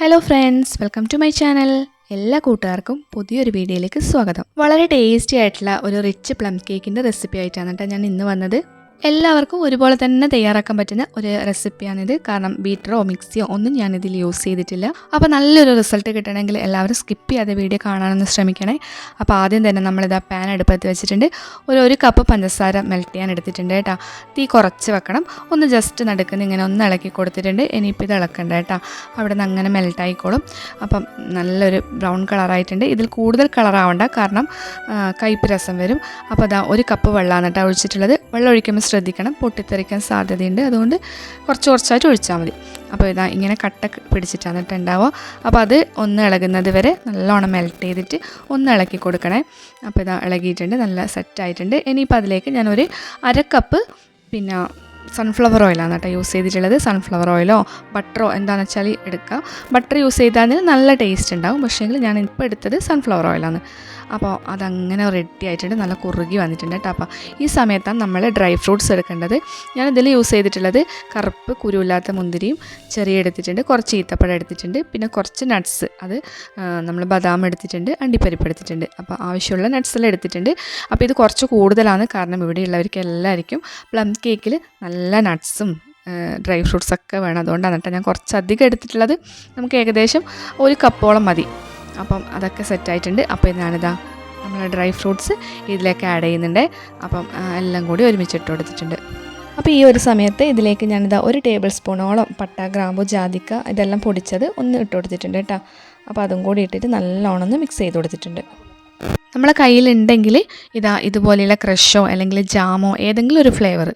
Hello friends welcome to my channel എല്ലാ കൂട്ടുകാർക്കും പുതിയൊരു വീഡിയോയിലേക്ക് സ്വാഗതം. വളരെ ടേസ്റ്റി ആയിട്ടുള്ള ഒരു റിച്ച് പ്ലം കേക്കിന്റെ റെസിപ്പി ആയിട്ടാണ് കേട്ടോ ഞാൻ ഇന്ന് വന്നത്. എല്ലാവർക്കും ഒരുപോലെ തന്നെ തയ്യാറാക്കാൻ പറ്റുന്ന ഒരു റെസിപ്പിയാണിത്. കാരണം ബീറ്ററോ മിക്സിയോ ഒന്നും ഞാൻ ഞാനിതിൽ യൂസ് ചെയ്തിട്ടില്ല. അപ്പോൾ നല്ലൊരു റിസൾട്ട് കിട്ടണമെങ്കിൽ എല്ലാവരും സ്കിപ്പ് ചെയ്യാതെ വീഡിയോ കാണാനൊന്ന് ശ്രമിക്കണേ. അപ്പോൾ ആദ്യം തന്നെ നമ്മളിതാ പാൻ അടുപ്പത്ത് വെച്ചിട്ടുണ്ട്. ഒരു ഒരു കപ്പ് പഞ്ചസാര മെൽറ്റ് ചെയ്യാൻ എടുത്തിട്ടുണ്ട് കേട്ടോ. തീ കുറച്ച് വെക്കണം. ഒന്ന് ജസ്റ്റ് നടുക്കുന്ന ഇങ്ങനെ ഒന്ന് ഇളക്കി കൊടുത്തിട്ടുണ്ട്. ഇനിയിപ്പോൾ ഇത് ഇളക്കണ്ട കേട്ടോ. അവിടെ നിന്ന് അങ്ങനെ മെൽറ്റ് ആയിക്കോളും. അപ്പം നല്ലൊരു ബ്രൗൺ കളറായിട്ടുണ്ട് ഇതിൽ കൂടുതൽ കളറാവണ്ട കാരണം കയ്പ്പ് രസം വരും. അപ്പോൾ അതാ ഒരു കപ്പ് വെള്ളമാണ് കേട്ടോ ഒഴിച്ചിട്ടുള്ളത്. വെള്ളം ഒഴിക്കുമ്പോൾ ശ്രദ്ധിക്കണം പൊട്ടിത്തെറിക്കാൻ സാധ്യതയുണ്ട്. അതുകൊണ്ട് കുറച്ച് കുറച്ചായിട്ട് ഒഴിച്ചാൽ മതി. അപ്പോൾ ഇതാ ഇങ്ങനെ കട്ട പിടിച്ചിട്ടാണ് എന്നിട്ട് ഉണ്ടാവുക അപ്പോൾ അത് ഒന്ന് ഇളകുന്നത് വരെ നല്ലോണം മെൽറ്റ് ചെയ്തിട്ട് ഒന്ന് ഇളക്കി കൊടുക്കണേ. അപ്പോൾ ഇതാ ഇളകിയിട്ടുണ്ട് നല്ല സെറ്റായിട്ടുണ്ട് ഇനിയിപ്പോൾ അതിലേക്ക് ഞാനൊരു അര കപ്പ് പിന്നെ സൺഫ്ലവർ ഓയിലാണ് കേട്ടോ യൂസ് ചെയ്തിട്ടുള്ളത്. സൺഫ്ലവർ ഓയിലോ ബട്ടറോ എന്താണെന്ന് വെച്ചാൽ എടുക്കുക. ബട്ടർ യൂസ് ചെയ്താൽ നല്ല ടേസ്റ്റ് ഉണ്ടാകും പക്ഷേങ്കിൽ ഞാൻ ഇപ്പോൾ എടുത്തത് സൺഫ്ലവർ ഓയിലാണ് അപ്പോൾ അതങ്ങനെ റെഡി ആയിട്ടുണ്ട്. നല്ല കുറുകി വന്നിട്ടുണ്ട് കേട്ടോ. അപ്പോൾ ഈ സമയത്താണ് നമ്മൾ ഡ്രൈ ഫ്രൂട്ട്സ് എടുക്കേണ്ടത്. ഞാൻ ഇതിൽ യൂസ് ചെയ്തിട്ടുള്ളത് കറുപ്പ് കുരുവില്ലാത്ത മുന്തിരിയും ചെറിയ എടുത്തിട്ടുണ്ട് കുറച്ച് ഈത്തപ്പഴം എടുത്തിട്ടുണ്ട് പിന്നെ കുറച്ച് നട്ട്സ് അത് നമ്മൾ ബദാം എടുത്തിട്ടുണ്ട് അണ്ടിപ്പരിപ്പ് എടുത്തിട്ടുണ്ട്. അപ്പോൾ ആവശ്യമുള്ള nuts എല്ലാം എടുത്തിട്ടുണ്ട്. അപ്പോൾ ഇത് കുറച്ച് കൂടുതലാണ്. കാരണം ഇവിടെയുള്ളവർക്ക് എല്ലാവർക്കും പ്ലം കേക്കിൽ നല്ല നട്ട്സും ഡ്രൈ ഫ്രൂട്ട്സ് ഒക്കെ വേണം. അതുകൊണ്ടാണ് കേട്ടോ ഞാൻ കുറച്ച് അധികം എടുത്തിട്ടുള്ളത്. നമുക്ക് ഏകദേശം ഒരു കപ്പോളം മതി. അപ്പം അതൊക്കെ സെറ്റായിട്ടുണ്ട് അപ്പോൾ ഞാനിതാ നമ്മൾ ഡ്രൈ ഫ്രൂട്ട്സ് ഇതിലേക്ക് ആഡ് ചെയ്യുന്നുണ്ട്. അപ്പം എല്ലാം കൂടി ഒരുമിച്ച് ഇട്ട് കൊടുത്തിട്ടുണ്ട്. അപ്പോൾ ഈ ഒരു സമയത്ത് ഇതിലേക്ക് ഞാനിതാ ഒരു ടേബിൾ സ്പൂണോളം പട്ട ഗ്രാമ്പു ജാതിക്ക ഇതെല്ലാം പൊടിച്ചത് ഒന്ന് ഇട്ട് കൊടുത്തിട്ടുണ്ട് കേട്ടോ. അപ്പോൾ അതും കൂടി ഇട്ടിട്ട് നല്ലോണം ഒന്ന് മിക്സ് ചെയ്ത് കൊടുത്തിട്ടുണ്ട്. നമ്മളെ കയ്യിലുണ്ടെങ്കിൽ ഇതാ ഇതുപോലെയുള്ള ക്രഷോ അല്ലെങ്കിൽ ജാമോ ഏതെങ്കിലും ഒരു ഫ്ലേവർ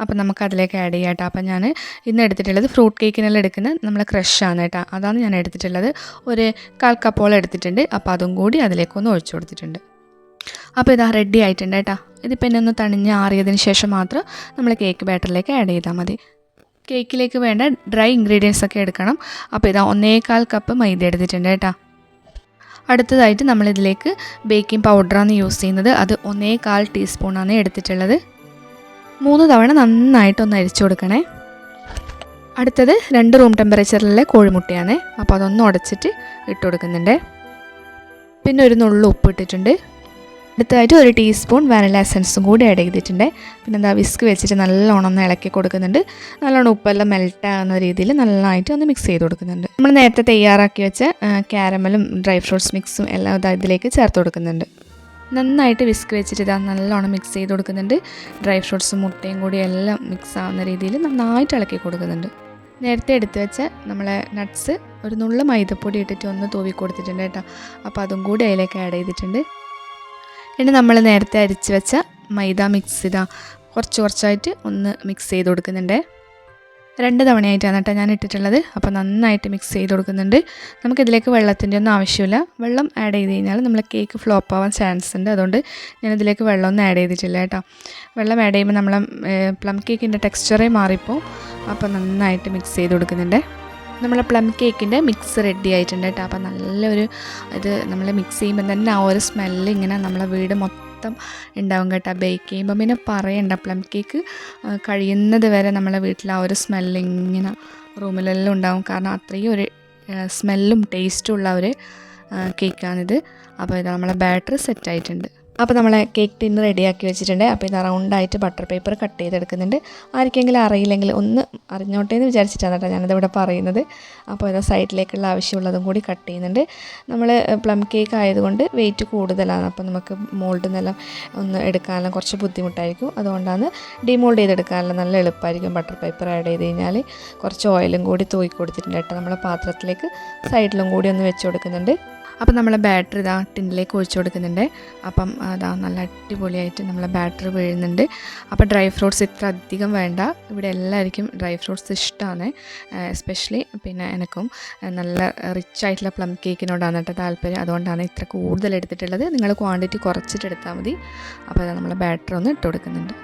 അപ്പോൾ നമുക്ക് അതിലേക്ക് ആഡ് ചെയ്യാം കേട്ടോ. അപ്പോൾ ഞാൻ ഇന്ന് എടുത്തിട്ടുള്ളത് ഫ്രൂട്ട് കേക്കിനെല്ലാം എടുക്കുന്ന നമ്മളെ ക്രഷാണ് കേട്ടോ. അതാണ് ഞാൻ എടുത്തിട്ടുള്ളത്. ഒരു കാൽ കപ്പോളം എടുത്തിട്ടുണ്ട്. അപ്പോൾ അതും കൂടി അതിലേക്കൊന്ന് ഒഴിച്ചു കൊടുത്തിട്ടുണ്ട്. അപ്പോൾ ഇതാ റെഡി ആയിട്ടുണ്ട് കേട്ടോ. ഇതിപ്പോൾ എന്നെ ഒന്ന് തണിഞ്ഞ് ആറിയതിന് ശേഷം മാത്രം നമ്മൾ കേക്ക് ബാറ്ററിലേക്ക് ആഡ് ചെയ്താൽ മതി. കേക്കിലേക്ക് വേണ്ട ഡ്രൈ ഇൻഗ്രീഡിയൻസ് ഒക്കെ എടുക്കണം. അപ്പോൾ ഇതാ ഒന്നേകാൽ കപ്പ് മൈദ എടുത്തിട്ടുണ്ട് കേട്ടോ. അടുത്തതായിട്ട് നമ്മളിതിലേക്ക് ബേക്കിംഗ് പൗഡറാണ് യൂസ് ചെയ്യുന്നത്. അത് ഒന്നേ കാൽ ടീസ്പൂണാണ് എടുത്തിട്ടുള്ളത്. മൂന്ന് തവണ നന്നായിട്ടൊന്ന് അരിച്ചു കൊടുക്കണേ. അടുത്തത് രണ്ട് റൂം ടെമ്പറേച്ചറിലെ കോഴിമുട്ടയാണ്. അപ്പോൾ അതൊന്ന് ഉടച്ചിട്ട് ഇട്ട് കൊടുക്കുന്നുണ്ട്. പിന്നെ ഒരു നുള്ളു ഉപ്പ് ഇട്ടിട്ടുണ്ട്. അടുത്തതായിട്ട് ഒരു ടീസ്പൂൺ വാനില എസൻസും കൂടി ആഡ് ചെയ്തിട്ടുണ്ട്. പിന്നെ എന്താ വിസ്ക് വെച്ചിട്ട് നല്ലോണം ഒന്ന് ഇളക്കി കൊടുക്കുന്നുണ്ട്. നല്ലോണം ഉപ്പെല്ലാം മെൽറ്റ് ആകുന്ന രീതിയിൽ നന്നായിട്ട് ഒന്ന് മിക്സ് ചെയ്ത് കൊടുക്കുന്നുണ്ട്. നമ്മൾ നേരത്തെ തയ്യാറാക്കി വെച്ച ക്യാരമലും ഡ്രൈ ഫ്രൂട്ട്സ് മിക്സും എല്ലാം ഇതാ ഇതിലേക്ക് ചേർത്ത് കൊടുക്കുന്നുണ്ട്. നന്നായിട്ട് വിസ്ക് വെച്ചിട്ട് ഇതാ നല്ലോണം മിക്സ് ചെയ്ത് കൊടുക്കുന്നുണ്ട്. ഡ്രൈ ഫ്രൂട്ട്സും മുട്ടയും കൂടി എല്ലാം മിക്സ് ആവുന്ന രീതിയിൽ നന്നായിട്ട് ഇളക്കി കൊടുക്കുന്നുണ്ട്. നേരത്തെ എടുത്തു വെച്ച നമ്മളെ നട്ട്സ് ഒരു നുള്ള മൈദപ്പൊടി ഇട്ടിട്ട് ഒന്ന് തൂവി കൊടുത്തിട്ടുണ്ട് കേട്ടോ. അപ്പോൾ അതും കൂടി അതിലേക്ക് ആഡ് ചെയ്തിട്ടുണ്ട്. ഇനി നമ്മൾ നേരത്തെ അരിച്ച് വെച്ച മൈദ മിക്സ് ഇതാ കുറച്ച് കുറച്ചായിട്ട് ഒന്ന് മിക്സ് ചെയ്ത് കൊടുക്കുന്നുണ്ട്. രണ്ട് തവണയായിട്ടാണ് കേട്ടോ ഞാൻ ഇട്ടിട്ടുള്ളത്. അപ്പോൾ നന്നായിട്ട് മിക്സ് ചെയ്ത് കൊടുക്കുന്നുണ്ട്. നമുക്കിതിലേക്ക് വെള്ളത്തിന്റെ ഒന്നും ആവശ്യമില്ല. വെള്ളം ആഡ് ചെയ്ത് കഴിഞ്ഞാൽ നമ്മൾ കേക്ക് ഫ്ലോപ്പ് ആവാൻ ചാൻസ് ഉണ്ട്. അതുകൊണ്ട് ഞാൻ ഞാനിതിലേക്ക് വെള്ളമൊന്നും ആഡ് ചെയ്തിട്ടില്ല കേട്ടോ. വെള്ളം ആഡ് ചെയ്യുമ്പോൾ നമ്മളെ പ്ലം കേക്കിന്റെ ടെക്സ്ചറേ മാറിപ്പോൾ അപ്പോൾ നന്നായിട്ട് മിക്സ് ചെയ്ത് കൊടുക്കുന്നുണ്ട്. നമ്മളെ പ്ലം കേക്കിന്റെ മിക്സ് റെഡി ആയിട്ടുണ്ട് കേട്ടോ. അപ്പോൾ നല്ലൊരു ഇത് നമ്മൾ മിക്സ് ചെയ്യുമ്പോൾ തന്നെ ആ ഒരു സ്മെല്ല് ഇങ്ങനെ നമ്മളെ വീട് മൊത്തം ഉണ്ടാവും കേട്ടോ. ബേക്ക് ചെയ്യുമ്പോൾ പിന്നെ പറയണ്ട പ്ലം കേക്ക് കഴിയുന്നത് വരെ നമ്മളെ വീട്ടിൽ ആ ഒരു സ്മെല്ല് ഇങ്ങനെ റൂമിലെല്ലാം ഉണ്ടാവും. കാരണം അത്രയും ഒരു സ്മെല്ലും ടേസ്റ്റും ഉള്ള ഒരു കേക്കാണിത് അപ്പോൾ ഇത് നമ്മളെ ബാറ്ററി സെറ്റ് ആയിട്ടുണ്ട്. അപ്പോൾ നമ്മളെ കേക്ക് ടിന്ന് റെഡിയാക്കി വെച്ചിട്ടുണ്ട്. അപ്പോൾ ഇത് റൗണ്ടായിട്ട് ബട്ടർ പേപ്പർ കട്ട് ചെയ്തെടുക്കുന്നുണ്ട്. ആർക്കെങ്കിലും അറിയില്ലെങ്കിൽ ഒന്ന് അറിഞ്ഞോട്ടെ എന്ന് വിചാരിച്ചിട്ടാണ് കേട്ടോ ഞാനിതിവിടെ പറയുന്നത്. അപ്പോൾ ഇത് സൈഡിലേക്കുള്ള ആവശ്യമുള്ളതും കൂടി കട്ട് ചെയ്യുന്നുണ്ട്. നമ്മൾ പ്ലം കേക്ക് ആയതുകൊണ്ട് വെയിറ്റ് കൂടുതലാണ്. അപ്പോൾ നമുക്ക് മോൾഡിൽ നിന്നെല്ലാം ഒന്ന് എടുക്കാനെല്ലാം കുറച്ച് ബുദ്ധിമുട്ടായിരിക്കും. അതുകൊണ്ടാണ് ഡിമോൾഡ് ചെയ്തെടുക്കാനെല്ലാം നല്ല എളുപ്പമായിരിക്കും ബട്ടർ പേപ്പർ ആഡ് ചെയ്ത് കഴിഞ്ഞാൽ. കുറച്ച് ഓയിലും കൂടി തൂക്കി കൊടുത്തിട്ടുണ്ട് കേട്ടോ. നമ്മളെ പാത്രത്തിലേക്ക് സൈഡിലും കൂടി ഒന്ന് വെച്ച് കൊടുക്കുന്നുണ്ട്. അപ്പം നമ്മൾ ബാറ്ററി ഇതാ ടിന്നിലേക്ക് ഒഴിച്ചു കൊടുക്കുന്നുണ്ട്. അപ്പം അതാ നല്ല അടിപൊളിയായിട്ട് നമ്മളെ ബാറ്ററി വീഴുന്നുണ്ട്. അപ്പോൾ ഡ്രൈ ഫ്രൂട്ട്സ് ഇത്ര അധികം വേണ്ട. ഇവിടെ എല്ലാവർക്കും ഡ്രൈ ഫ്രൂട്ട്സ് ഇഷ്ടമാണ് എസ്പെഷ്യലി പിന്നെ എനിക്കും നല്ല റിച്ച് ആയിട്ടുള്ള പ്ലം കേക്കിനോടാണ് കേട്ടോ താല്പര്യം. അതുകൊണ്ടാണ് ഇത്ര കൂടുതൽ എടുത്തിട്ടുള്ളത്. നിങ്ങൾ ക്വാണ്ടിറ്റി കുറച്ചിട്ട് എടുത്താൽ മതി. അപ്പോൾ നമ്മൾ ബാറ്ററി ഒന്ന് ഇട്ട് കൊടുക്കുന്നുണ്ട്.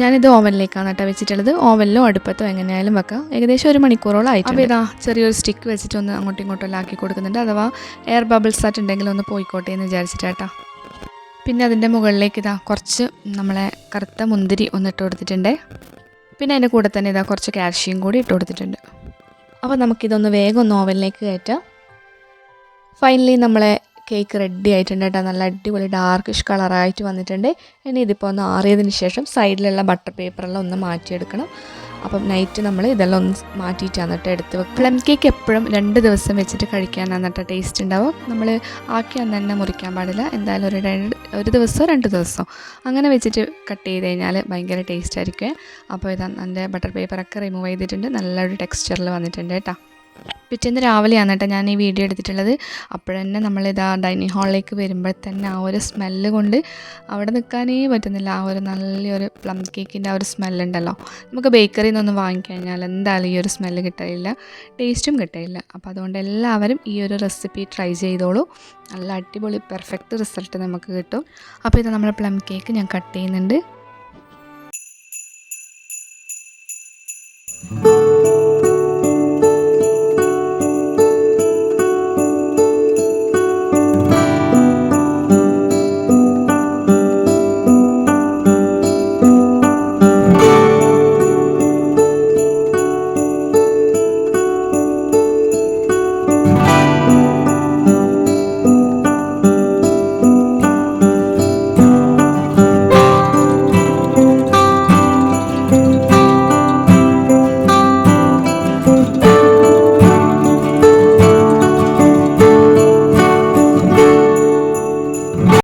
ഞാനിത് ഓവനിലേക്കാണ് കേട്ടോ വെച്ചിട്ടുള്ളത്. ഓവനിലോ അടുപ്പത്തോ എങ്ങനെയായാലും വെക്കാം. ഏകദേശം ഒരു മണിക്കൂറോളം ആയിട്ട് അപ്പോൾ ഇതാ ചെറിയൊരു സ്റ്റിക്ക് വെച്ചിട്ട് ഒന്ന് അങ്ങോട്ടും ഇങ്ങോട്ടും എല്ലാം ആക്കി കൊടുക്കുന്നുണ്ട്. അഥവാ എയർ ബബിൾസ് ആയിട്ട് ഒന്ന് പോയിക്കോട്ടെ എന്ന് വിചാരിച്ചിട്ടാട്ടോ പിന്നെ അതിന്റെ മുകളിലേക്ക് ഇതാ കുറച്ച് നമ്മളെ കറുത്ത മുന്തിരി ഒന്ന് ഇട്ട് കൊടുത്തിട്ടുണ്ട്. പിന്നെ അതിന്റെ കൂടെ തന്നെ ഇതാ കുറച്ച് കാൽഷ്യം കൂടി ഇട്ട് കൊടുത്തിട്ടുണ്ട്. അപ്പോൾ നമുക്കിതൊന്ന് വേഗം ഒന്ന് ഓവനിലേക്ക് കയറ്റാം. ഫൈനലി നമ്മളെ കേക്ക് റെഡി ആയിട്ടുണ്ട് കേട്ടോ നല്ല അടിപൊളി ഡാർക്കിഷ് കളറായിട്ട് വന്നിട്ടുണ്ട്. ഇനി ഇതിപ്പോൾ ഒന്ന് ആറിയതിന് ശേഷം സൈഡിലുള്ള ബട്ടർ പേപ്പറെല്ലാം ഒന്ന് മാറ്റിയെടുക്കണം. അപ്പം നൈറ്റ് നമ്മൾ ഇതെല്ലാം ഒന്ന് മാറ്റിയിട്ടാണ് കേട്ടോ എടുത്ത് വെക്കും പ്ലം കേക്ക് എപ്പോഴും രണ്ട് ദിവസം വെച്ചിട്ട് കഴിക്കാനാണ് കേട്ടോ ടേസ്റ്റ് ഉണ്ടാവും നമ്മൾ ആക്കി അന്ന് തന്നെ മുറിക്കാൻ പാടില്ല. എന്തായാലും ഒരു രണ്ട് ഒരു ദിവസമോ രണ്ട് ദിവസമോ അങ്ങനെ വെച്ചിട്ട് കട്ട് ചെയ്ത് കഴിഞ്ഞാൽ ഭയങ്കര ടേസ്റ്റ് ആയിരിക്കും. അപ്പോൾ ഇതാ എന്റെ ബട്ടർ പേപ്പറൊക്കെ റിമൂവ് ചെയ്തിട്ടുണ്ട്. നല്ലൊരു ടെക്സ്ചറിൽ വന്നിട്ടുണ്ട് കേട്ടോ. പിറ്റേന്ന് രാവിലെയാണ് കേട്ടോ ഞാൻ ഈ വീഡിയോ എടുത്തിട്ടുള്ളത്. അപ്പോഴന്നെ നമ്മളിതാ ഡൈനിങ് ഹാളിലേക്ക് വരുമ്പോൾ തന്നെ ആ ഒരു സ്മെല്ല് കൊണ്ട് അവിടെ നിൽക്കാനേ പറ്റുന്നില്ല. ആ ഒരു നല്ലൊരു പ്ലം കേക്കിന്റെ ആ ഒരു സ്മെല്ലുണ്ടല്ലോ. നമുക്ക് ബേക്കറിയിൽ നിന്നൊന്നും വാങ്ങിക്കഴിഞ്ഞാൽ എന്തായാലും ഈ ഒരു സ്മെല്ല് കിട്ടില്ല ടേസ്റ്റും കിട്ടില്ല അപ്പോൾ അതുകൊണ്ട് എല്ലാവരും ഈ ഒരു റെസിപ്പി ട്രൈ ചെയ്തോളൂ. നല്ല അടിപൊളി പെർഫെക്റ്റ് റിസൾട്ട് നമുക്ക് കിട്ടും. അപ്പോൾ ഇത് നമ്മുടെ പ്ലം കേക്ക് ഞാൻ കട്ട് ചെയ്യുന്നുണ്ട്.